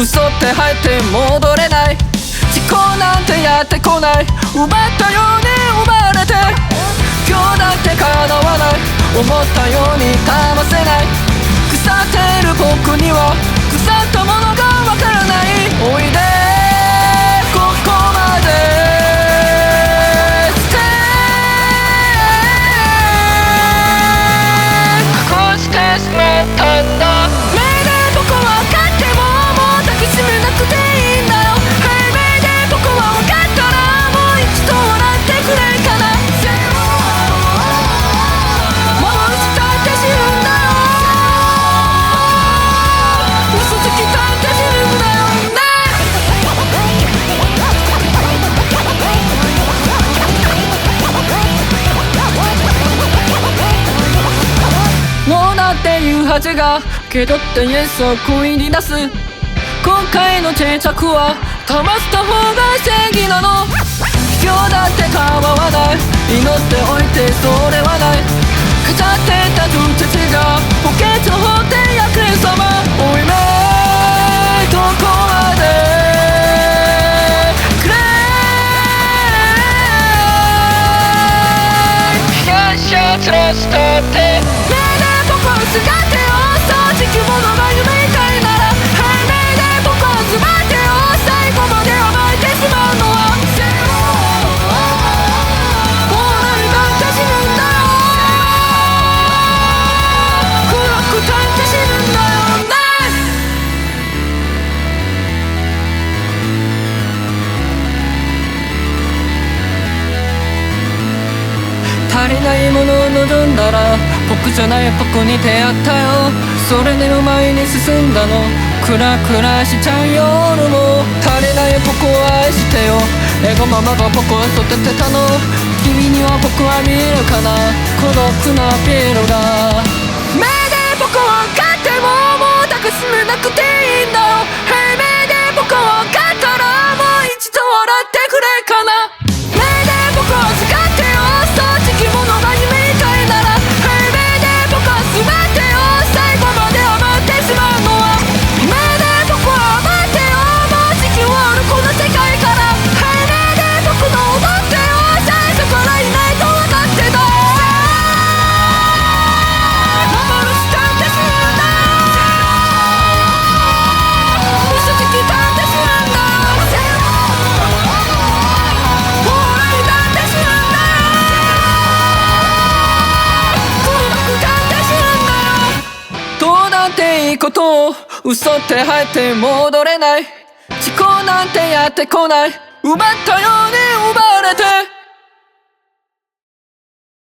嘘って入って戻れない。事故なんてやってこない。奪ったように生まれて。今日だって叶わない。思ったように騙せない。はずがけどってイエスを声に出す。今回の定着はかました方が正義なの。卑怯だって構わない。祈っておいてそれはない。飾ってた通知がポケット放って役員様。おいめどこまで。くれよっしゃトラストって。命令僕をすがってよそう地球物が夢みたいなら Hey 命令僕をすがってよ最後まで甘えてしまうのはもう何だって死ぬんだよ暗くたって死ぬんだよね足りないものを望んだら僕じゃない僕に出会ったよ。それでも前に進んだの。クラクラしちゃう夜も。足りない僕を愛してよ。エゴママが僕を育てたの。君には僕は見えるかな。孤独なピエロがうだっていいことを嘘って入って戻れない。事故なんてやってこない。奪ったように奪われて。